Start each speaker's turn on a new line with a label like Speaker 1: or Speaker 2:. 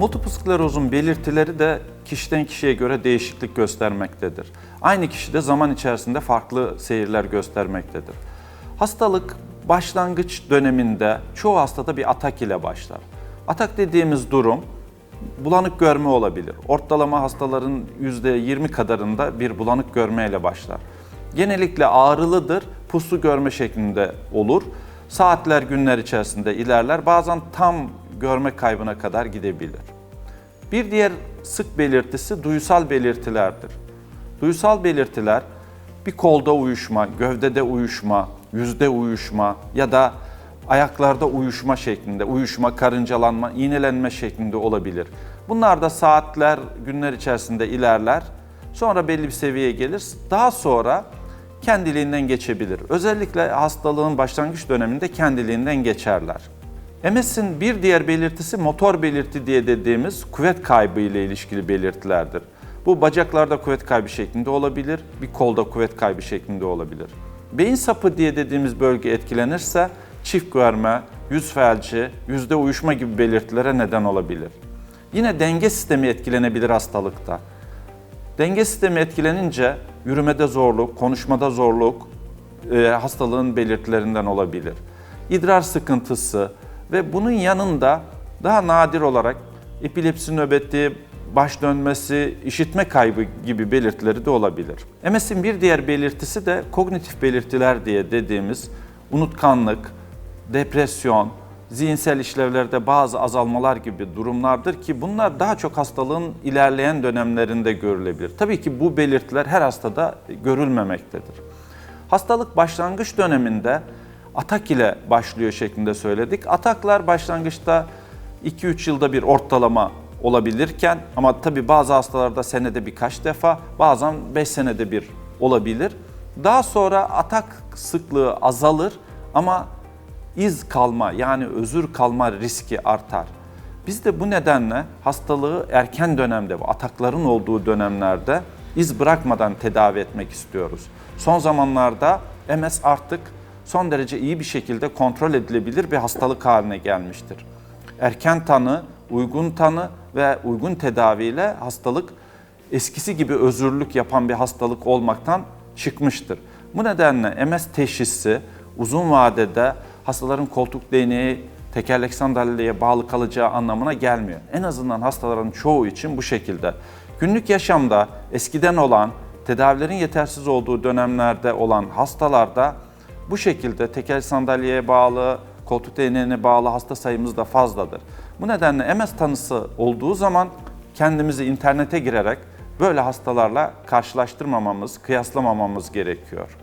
Speaker 1: Multiple sklerozun belirtileri de kişiden kişiye göre değişiklik göstermektedir. Aynı kişide zaman içerisinde farklı seyirler göstermektedir. Hastalık başlangıç döneminde çoğu hastada bir atak ile başlar. Atak dediğimiz durum bulanık görme olabilir. Ortalama hastaların %20 kadarında bir bulanık görmeyle başlar. Genellikle ağrılıdır, puslu görme şeklinde olur. Saatler, günler içerisinde ilerler. Bazen tam görme kaybına kadar gidebilir. Bir diğer sık belirtisi duyusal belirtilerdir. Duyusal belirtiler bir kolda uyuşma, gövdede uyuşma, yüzde uyuşma ya da ayaklarda uyuşma şeklinde, uyuşma, karıncalanma, iğnelenme şeklinde olabilir. Bunlar da saatler, günler içerisinde ilerler. Sonra belli bir seviyeye gelir. Daha sonra kendiliğinden geçebilir. Özellikle hastalığın başlangıç döneminde kendiliğinden geçerler. MS'in bir diğer belirtisi motor belirti diye dediğimiz kuvvet kaybı ile ilişkili belirtilerdir. Bu bacaklarda kuvvet kaybı şeklinde olabilir, bir kolda kuvvet kaybı şeklinde olabilir. Beyin sapı diye dediğimiz bölge etkilenirse çift görme, yüz felci, yüzde uyuşma gibi belirtilere neden olabilir. Yine denge sistemi etkilenebilir hastalıkta. Denge sistemi etkilenince yürümede zorluk, konuşmada zorluk e, hastalığın belirtilerinden olabilir. İdrar sıkıntısı ve bunun yanında daha nadir olarak epilepsi nöbeti, baş dönmesi, işitme kaybı gibi belirtileri de olabilir. MS'in bir diğer belirtisi de kognitif belirtiler diye dediğimiz unutkanlık, depresyon, zihinsel işlevlerde bazı azalmalar gibi durumlardır ki bunlar daha çok hastalığın ilerleyen dönemlerinde görülebilir. Tabii ki bu belirtiler her hastada görülmemektedir. Hastalık başlangıç döneminde atak ile başlıyor şeklinde söyledik. Ataklar başlangıçta 2-3 yılda bir ortalama olabilirken ama tabii bazı hastalarda senede birkaç defa, bazen 5 senede bir olabilir. Daha sonra atak sıklığı azalır ama iz kalma yani özür kalma riski artar. Biz de bu nedenle hastalığı erken dönemde, atakların olduğu dönemlerde iz bırakmadan tedavi etmek istiyoruz. Son zamanlarda MS artık son derece iyi bir şekilde kontrol edilebilir bir hastalık haline gelmiştir. Erken tanı, uygun tanı ve uygun tedaviyle hastalık eskisi gibi özürlük yapan bir hastalık olmaktan çıkmıştır. Bu nedenle MS teşhisi uzun vadede hastaların koltuk değneği, tekerlek sandalyeye bağlı kalacağı anlamına gelmiyor. En azından hastaların çoğu için bu şekilde. Günlük yaşamda eskiden olan, tedavilerin yetersiz olduğu dönemlerde olan hastalarda bu şekilde tekerlek sandalyeye bağlı, koltuk değneğine bağlı hasta sayımız da fazladır. Bu nedenle MS tanısı olduğu zaman kendimizi internete girerek böyle hastalarla karşılaştırmamamız, kıyaslamamamız gerekiyor.